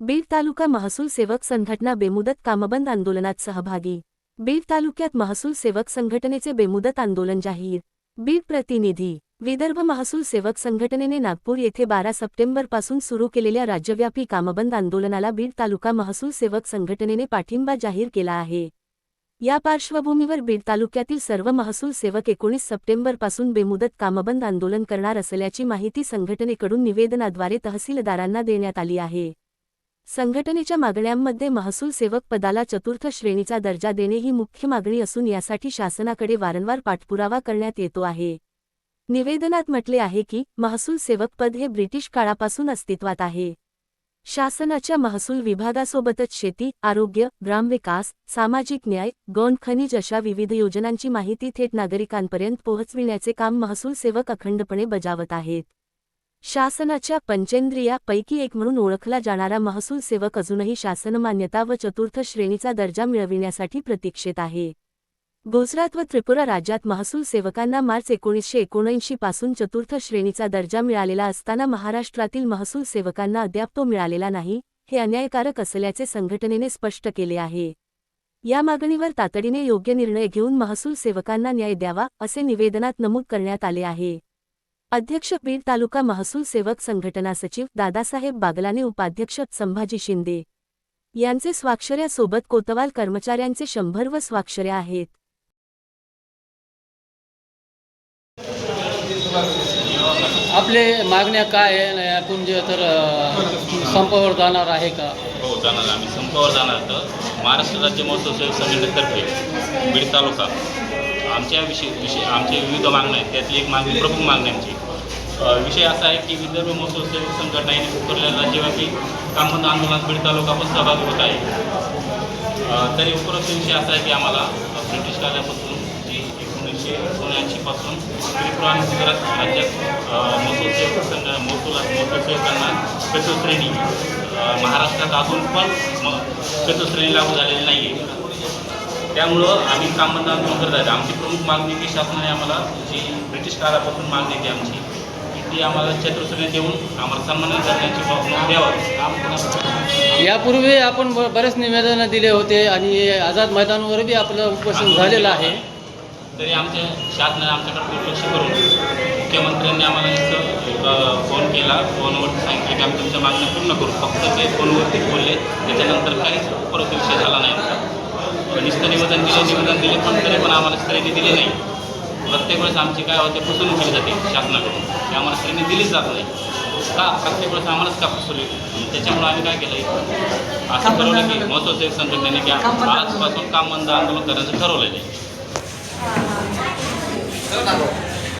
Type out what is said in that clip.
बीड तालुका महसूल सेवक संघटना बेमुदत कामबंद आंदोलनात सहभागी. बीड तालुक्यात महसूल सेवक संघटनेचे बेमुदत आंदोलन जाहीर. बीड प्रतिनिधी विदर्भ महसूल सेवक संघटनेने नागपूर येथे बारा सप्टेंबरपासून सुरू केलेल्या राज्यव्यापी कामबंद आंदोलनाला बीड तालुका महसूल सेवक संघटनेने पाठिंबा जाहीर केला आहे. या पार्श्वभूमीवर बीड तालुक्यातील सर्व महसूल सेवक एकोणीस सप्टेंबरपासून बेमुदत कामबंद आंदोलन करणार असल्याची माहिती संघटनेकडून निवेदनाद्वारे तहसीलदारांना देण्यात आली आहे. संघटनेच्या मागण्यांमध्ये महसूल सेवक पदाला चतुर्थ श्रेणीचा दर्जा देणे ही मुख्य मागणी असून यासाठी शासनाकडे वारंवार पाठपुरावा करण्यात येतो आहे. निवेदनात म्हटले आहे की महसूल सेवक पद हे ब्रिटिश काळापासून अस्तित्वात आहे. शासनाच्या महसूल विभागासोबतच शेती आरोग्य ग्रामविकास सामाजिक न्याय गौण खनिज अशा विविध योजनांची माहिती थेट नागरिकांपर्यंत पोहोचविण्याचे काम महसूल सेवक अखंडपणे बजावत आहेत. शासनाच्या पंचेंद्रियापैकी एक म्हणून ओळखला जाणारा महसूल सेवक अजूनही शासनमान्यता व चतुर्थ श्रेणीचा दर्जा मिळविण्यासाठी प्रतीक्षेत आहे. गुजरात व त्रिपुरा राज्यात महसूल सेवकांना मार्च एकोणीसशे एकोणऐंशी पासून चतुर्थ श्रेणीचा दर्जा मिळालेला असताना महाराष्ट्रातील महसूल सेवकांना अद्याप तो मिळालेला नाही हे अन्यायकारक असल्याचे संघटनेने स्पष्ट केले आहे. या मागणीवर तातडीने योग्य निर्णय घेऊन महसूल सेवकांना न्याय द्यावा असे निवेदनात नमूद करण्यात आले आहे. अध्यक्ष बीड तालुका महसूल सेवक संघटना सचिव दादासाहेब बागलाने उपाध्यक्ष संभाजी शिंदे यांचे स्वाक्षऱ्यासोबत कोतवाल कर्मचाऱ्यांचे शंभर व स्वाक्षऱ्या आहेत. आपले मागण्या काय आहे? आपण जे तर संपावर जाणार आहे का? हो जाणार आम्ही संपावर जाणार तर महाराष्ट्र राज्य महोत्सव सेवक संघटनेतर्फे बीड तालुका आमच्या विषय विषय आमच्या विविध मागण्या आहेत. त्यातली एक मागणी प्रमुख मागण्यांची अ, विषय असा आहे की विदर्भ महोत्सव सेवक संघटना यांनी पुकारलेल्या राज्यव्यापी कामबंद आंदोलनात बीड तालुका पण सहभागी होत आहे. तरी उपलब्ध विषय असा आहे की आम्हाला ब्रिटिश काळापासून जी एकोणीसशे एकोणऐंशीपासून त्रिपुरा आणि गुजरात राज्यात अ, महसूल सेवक संघ महसूल महसूल सेवकांना चतुश्रेणी महाराष्ट्रात अजून पण म चतुश्रेणी लागू झालेली नाही आहे त्यामुळं आम्ही कामबंद आंदोलन करत आहेत आमची प्रमुख मागणी की शासनाने आम्हाला जी ब्रिटिश काळापासून मागणी आहे आमची ती आम्हाला चतुश्रेणी देऊन आम्हाला सन्मानित करण्याची भावना द्यावं. यापूर्वी आपण ब- बरेच निवेदनं दिले होते आणि आझाद मैदानावर बी आपलं उपोषण झालेलं आहे. तरी आमच्या शासनाने आमच्याकडे दुर्लक्ष करून मुख्यमंत्र्यांनी आम्हाला इथं फोन केला. फोनवरती सांगितलं की आम्ही तुमच्या मागण्या पूर्ण करू. फक्त ते फोनवरती बोलले. त्याच्यानंतर काहीच परत विषय झाला नाही आमचा. नुसतं निवेदन दिले निवेदन दिले. पण तरी पण आम्हाला श्रेणी दिली नाही. प्रत्येक वेळेस आमची काय होते फसवणूक केली जाते शासनाकडून. की आम्हाला श्रेणी दिलीच जात नाही. का? प्रत्येक वेळेस आम्हालाच का फसवली? त्याच्यामुळे आम्ही काय केलं असं ठरवलं की महत्त्वाचं एक संघटनेने की आजपासून काम बंद आंदोलन करायचं ठरवलेलं आहे